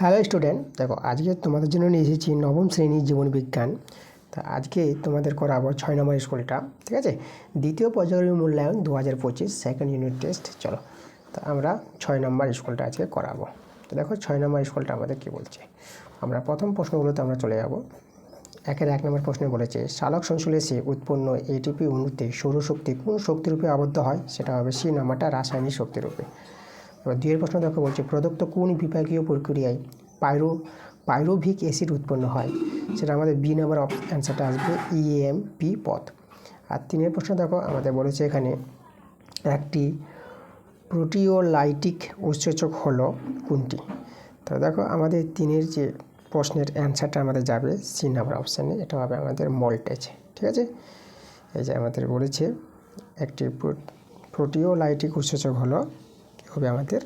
Hello student দেখো, আজকে তোমাদের জন্য নিয়ে এসেছি নবম শ্রেণির জীবন বিজ্ঞান। তা আজকে তোমাদের করাবো ছয় নম্বর স্কুলটা ঠিক আছে? দ্বিতীয় পর্যায়ের মূল্যায়ন দু হাজার পঁচিশ সেকেন্ড ইউনিট টেস্ট চলো। তা আমরা ছয় নম্বর স্কুলটা আজকে করাবো। তো দেখো, ছয় নম্বর স্কুলটা আমাদের কী বলছে? আমরা প্রথম প্রশ্নগুলোতে আমরা চলে যাব। একের এক নম্বর প্রশ্নে বলেছে চালক সংশ্লেষে উৎপন্ন এটিপি অণুতে সৌরশক্তি কোন শক্তিরূপে আবদ্ধ হয়? সেটা হবে সি নাম্বারটা রাসায়নিক শক্তিরূপে। এবার দুইয়ের প্রশ্ন দেখো বলছে, প্রদত্ত কোন বিপাকীয় প্রক্রিয়ায় পাইরো, পাইরোভিক অ্যাসিড উৎপন্ন হয়? সেটা আমাদের বি নাম্বার অ্যান্সারটা আসবে ইএম পি পথ আর তিনের প্রশ্ন দেখো, আমাদের বলেছে এখানে একটি প্রোটিওলাইটিক উৎসেচক হলো কোনটি? তো দেখো, আমাদের তিনের যে প্রশ্নের অ্যান্সারটা আমাদের যাবে সি নাম্বার অপশানে এটা হবে আমাদের মল্টেজ, ঠিক আছে? এই যে আমাদের বলেছে, একটি প্রোটিওলাইটিক উৎসেচক হলো হবে আমাদের।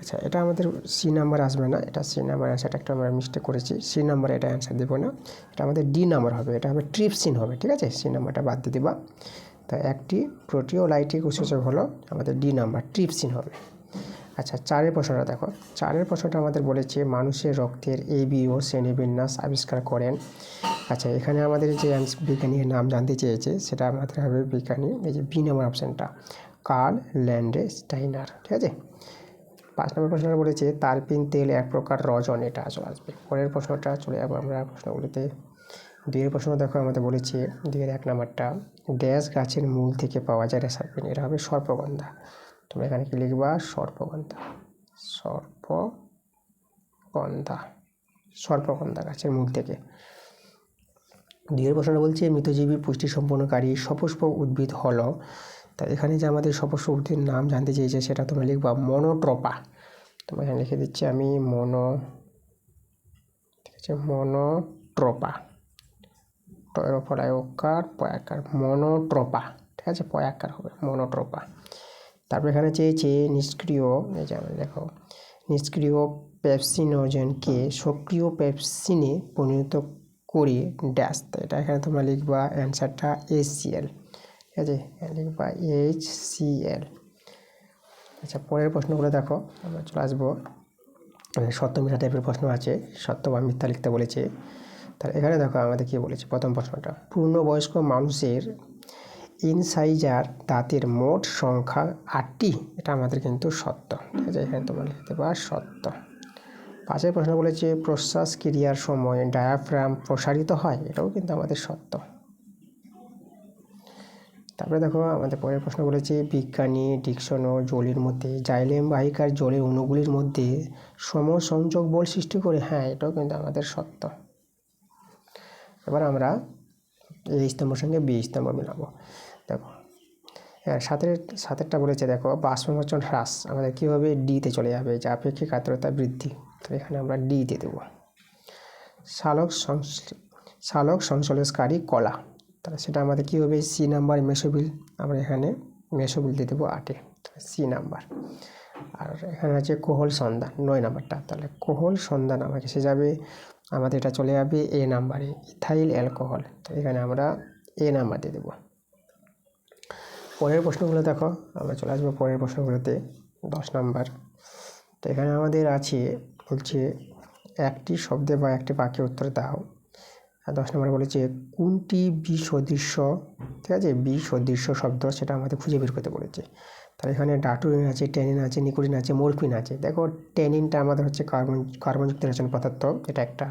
আচ্ছা এটা আমাদের সি নাম্বার আসবে না, এটা সি নাম্বার অ্যান্সারটা একটা আমরা মিস্টেক করেছি। সি নাম্বার এটা অ্যান্সার দেবো না, এটা আমাদের ডি নাম্বার হবে, এটা হবে ট্রিপসিন হবে, ঠিক আছে? সি নাম্বারটা বাদ দিয়ে দিবা। তা একটি প্রোটিওলাইটিক উৎসেচক হলো আমাদের ডি নাম্বার ট্রিপসিন হবে। আচ্ছা চারের প্রশ্নটা দেখো। চারের প্রশ্নটা আমাদের বলেছে, মানুষের রক্তের এ বি ও শ্রেণীবিন্যাস আবিষ্কার করেন। আচ্ছা এখানে আমাদের যে বিজ্ঞানীর নাম জানতে চেয়েছে, সেটা আমাদের হবে বিজ্ঞানী, এই যে বি নাম্বার অপশানটা কার্ল ল্যান্ডে স্টাইনার, ঠিক আছে? পাঁচ নম্বর প্রশ্নটা বলেছে, তারপিন তেল এক প্রকার রজন, এটা চলে আসবে। পরের প্রশ্নটা চলে যাব আমরা প্রশ্নগুলিতে। দুইয়ের প্রশ্ন দেখো, আমাদের বলেছে, দুইয়ের এক নাম্বারটা, ড্যাশ গাছের মূল থেকে পাওয়া যায় রেসাপিন এটা হবে সর্পগন্ধা। তোমরা এখানে কি লিখবা? সর্পগন্ধা। সর্পগন্ধা। সর্পগন্ধা গাছের মূল থেকে। দুইয়ের প্রশ্নটা বলছে মৃতজীবী পুষ্টি সম্পন্নকারী সপুষ্পক উদ্ভিদ হলো তা এখানে যে আমাদের সপুষ্প উদ্ভিদের নাম জানতে চেয়েছে, সেটা তোমরা লিখবা মনোট্রপা। তোমরা এখানে লিখে দিচ্ছি আমি মনো, ঠিক আছে, মনোট্রপা। টয়রোফলায়কার পয়াকার, মনোট্রপা, ঠিক আছে, পয়াকার হবে, মনোট্রপা। তারপর এখানে চেয়েছে নিষ্ক্রিয়, এই যে দেখো, নিষ্ক্রিয় পেপসিনোজেনকে সক্রিয় পেপসিনে পরিণত করে ড্যাশ। এটা এখানে তোমরা লিখবা অ্যান্সারটা এসিএল ঠিক আছে? লিখবা এইচ সি এল আচ্ছা পরের প্রশ্নগুলো দেখো, আমরা চলে আসব। সত্য মিথ্যা টাইপের প্রশ্ন আছে, সত্য বা মিথ্যা লিখতে বলেছে। তাহলে এখানে দেখো আমাদের কী বলেছে, প্রথম প্রশ্নটা। পূর্ণবয়স্ক মানুষের ইনসাইজার দাঁতের মোট সংখ্যা আটটি, এটা আমাদের কিন্তু সত্য। ঠিক আছে? এখানে তোমরা লিখতে পার সত্য। পাঁচের প্রশ্ন বলেছে, প্রশ্বাস ক্রিয়ার সময় ডায়াফ্রাম প্রসারিত হয়, এটাও কিন্তু আমাদের সত্য। তারপরে দেখো আমাদের পরের প্রশ্ন বলেছে, বিজ্ঞানী ডিকশন ও জলের মধ্যে, জাইলেম বাহিকার জলের অণুগুলির মধ্যে সমসংযোগ বল সৃষ্টি করে। হ্যাঁ এটাও কিন্তু আমাদের সত্য। এবার আমরা এই স্তম্ভের সঙ্গে বি স্তম্ভ মিলাবো। দেখো হ্যাঁ সাতের, সাতেরটা বলেছে, দেখো, বাষ্পমোচন হ্রাস আমাদের কীভাবে ডিতে চলে যাবে, যে আপেক্ষিক আর্দ্রতা বৃদ্ধি। তো এখানে আমরা ডিতে দেবো। শালক শালক সংশ্লেষকারী কলা। তাহলে সেটা আমাদের কী হবে? সি নাম্বার মেসোবিল আমরা এখানে মেসোবিল দিয়ে দেবো আটে। সি নাম্বার আর এখানে আছে কোহল সন্ধান, নয় নাম্বারটা তাহলে কোহল সন্ধান আমাকে সে যাবে, আমাদের এটা চলে যাবে এ নাম্বারে ইথাইল অ্যালকোহল তো এখানে আমরা এ নাম্বার দিয়ে দেবো। পরের প্রশ্নগুলো দেখো, আমরা চলে আসব পরের প্রশ্নগুলোতে, দশ নাম্বার তো এখানে আমাদের আছে, বলছে একটি শব্দে বা একটি বাক্যে উত্তর দাও। দশ নম্বর বলেছে, কোনটি বি সদৃশ্য ঠিক আছে বি সদৃশ্য শব্দ সেটা আমাদের খুঁজে বের করতে বলেছে। তাহলে এখানে ডাটুরিন আছে, টেনিন আছে, নিকোটিন আছে মরফিন আছে। দেখো, টেনিনটা আমাদের হচ্ছে কার্বন কার্বনযুক্ত রচন পদার্থ এটা একটা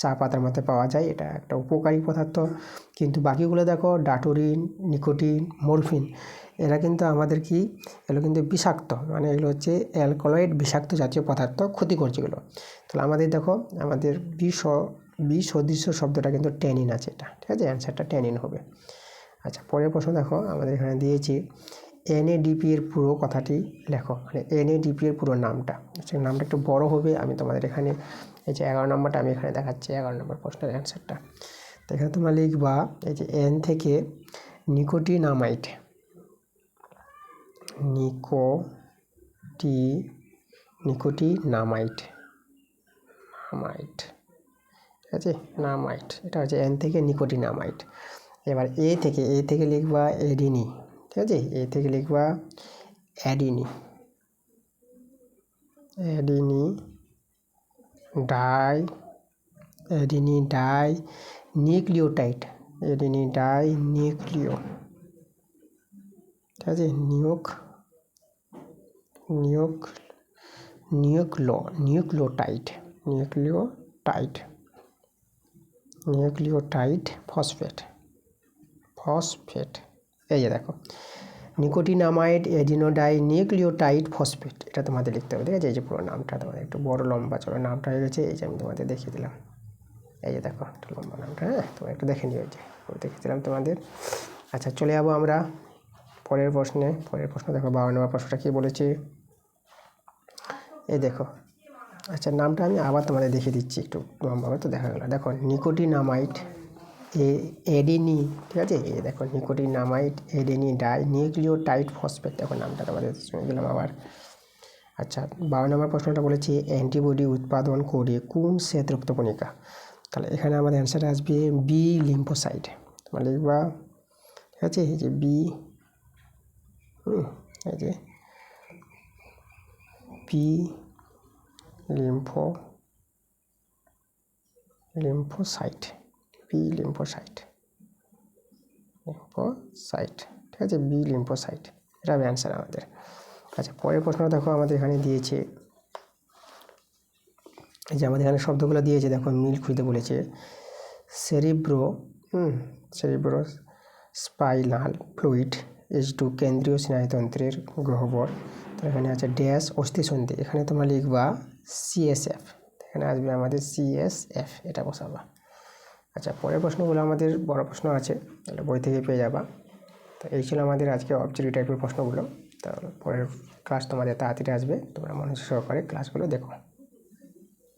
চা পাতার মধ্যে পাওয়া যায়, এটা একটা উপকারী পদার্থ। কিন্তু বাকিগুলো দেখো, ডাটোরিন, নিকোটিন মরফিন এরা কিন্তু আমাদের কি? এগুলো কিন্তু বিষাক্ত মানে এগুলো হচ্ছে অ্যালকোলয়েড বিষাক্ত জাতীয় পদার্থ ক্ষতি করছে এগুলো তাহলে আমাদের দেখো, আমাদের বিষ বি শব্দটা কিন্তু ট্যানিন আছে এটা, ঠিক আছে? অ্যান্সারটা ট্যানিন হবে। আচ্ছা পরের প্রশ্ন দেখো, আমাদের এখানে দিয়েছি এনএডিপি এর পুরো কথাটি লেখো। মানে এনএডিপি এর পুরো নামটা। সেই নামটা একটু বড় হবে, আমি তোমাদের এখানে এই যে এগারো নম্বরটা আমি এখানে দেখাচ্ছি, এগারো নম্বর প্রশ্নের অ্যান্সারটা তো এখানে তোমরা লিখবা, এই যে এন থেকে নিকোটিনামাইট, নিকোটি, নিকোটিনামাইট নামাইট ঠিক আছে? নামাইট। এটা হচ্ছে এন থেকে নিকোটিনামাইট। এবার এ থেকে এ থেকে লিখবা এডিনি ঠিক আছে? এ থেকে লিখবা adenine. Adenine di adenine dinucleotide. Adenine di nucleo. ঠিক আছে? নিউক নিউক, নিউক্লো nucleotide nucleotide. Nucleotide phosphate. Phosphate. এই যে দেখো, নিকোটিনামাইড এডিনোডাই নিউক্লিওটাইড ফসফেট, এটা তোমাদের লিখতে হবে, ঠিক আছে? এই যে পুরো নামটা তোমাদের, একটু বড় লম্বা চলো, নামটা হয়ে গেছে, এই যে আমি তোমাদের দেখিয়ে দিলাম। এই যে দেখো, একটু লম্বা নামটা হ্যাঁ? তোমরা একটু দেখে নিও যে দেখিয়ে দিলাম তোমাদের। আচ্ছা চলে যাব আমরা পরের প্রশ্নে, পরের প্রশ্ন দেখো, বারো নম্বর প্রশ্নটা কী বলেছে? এই দেখো আচ্ছা নামটা আমি আবার তোমাদের দেখিয়ে দিচ্ছি, একটু লম্বাভাবে তো দেখা গেল। দেখো, নিকোটিনামাইট এ, এডেনি, ঠিক আছে? এই দেখো, nicotinamide adenine dinucleotide phosphate, দেখো নামটা তোমাদের শুনে দিলাম আবার। আচ্ছা বারো নম্বর প্রশ্নটা বলেছি, অ্যান্টিবডি উৎপাদন করে কোন শ্বেত রক্তকণিকা তাহলে এখানে আমাদের অ্যান্সার আসবে বি লিম্ফোসাইড তোমরা লিখবা, ঠিক আছে? এই যে বি হুম, এই যে P lympho lymphocyte B lymphocyte lymphocyte ঠিক আছে বি লিম্ফোসাইট এটা হবে অ্যান্সার আমাদের। আচ্ছা পরের প্রশ্ন দেখো, আমাদের এখানে দিয়েছে, এই যে আমাদের এখানে শব্দগুলো দিয়েছে, দেখো, মিল খুঁজতে বলেছে cerebro hmm cerebrospinal fluid H two কেন্দ্রীয় স্নায়ুতন্ত্রের গ্রহবর তো এখানে আছে ড্যাশ অস্থিসন্ধি এখানে তোমরা লিখবা সিএসএফ এখানে আসবে আমাদের সিএসএফ এটা বসাবা। আচ্ছা পরের প্রশ্নগুলো আমাদের বড় প্রশ্ন আছে, এটা বই থেকে পেয়ে যাবা। তো এই ছিল আমাদের আজকে অবজেক্টিভ টাইপের প্রশ্নগুলো। তাহলে পরের ক্লাস তোমাদের তাড়াতাড়ি আসবে, তোমরা মনোযোগ সহকারে ক্লাসগুলো দেখো।